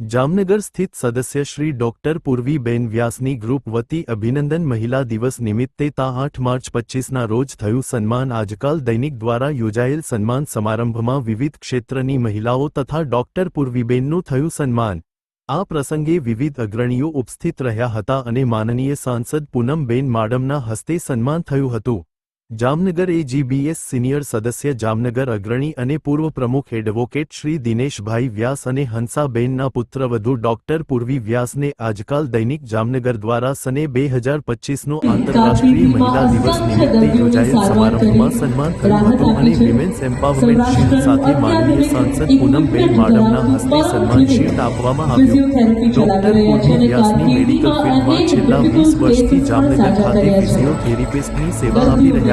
જામનગર સ્થિત સદસ્ય શ્રી ડોક્ટર પૂર્વીબેન વ્યાસની ગ્રુપ વતી અભિનંદન મહિલા દિવસ નિમિત્તે તા આઠ માર્ચ પચ્ચીસના રોજ થયું સન્માન આજકાલ દૈનિક દ્વારા યોજાયેલ સન્માન સમારંભમાં વિવિધ ક્ષેત્રની મહિલાઓ તથા ડોક્ટર પૂર્વીબેનનું થયું સન્માન. આ પ્રસંગે વિવિધ અગ્રણીઓ ઉપસ્થિત રહ્યા હતા અને માનનીય સાંસદ પૂનમબેન માડમના હસ્તે સન્માન થયું હતું. જામનગર એજીબીએસ સિનિયર સદસ્ય જામનગર અગ્રણી અને પૂર્વ પ્રમુખ એડવોકેટ શ્રી દિનેશભાઈ વ્યાસ અને હંસાબેનના પુત્રવધુ ડોક્ટર પૂર્વી વ્યાસને આજકાલ દૈનિક જામનગર દ્વારા સને બે હજાર પચ્ચીસનો આંતરરાષ્ટ્રીય મહિલા દિવસ નિમિત્તે યોજાયેલ સમારંભમાં સન્માન થયું હતું અને વિમેન્સ એમ્પાવરમેન્ટ શિલ્ડ સાથે માનનીય સાંસદ પૂનમબેન માડમના હસ્તે સન્માન શિલ્ડ આપવામાં આવ્યું. ડોક્ટર પૂર્વી વ્યાસની મેડિકલ ફિલ્ડમાં છેલ્લા વીસ વર્ષથી જામનગર ખાતે ફિઝિયોથેરાપિસ્ટની સેવા આપી રહ્યા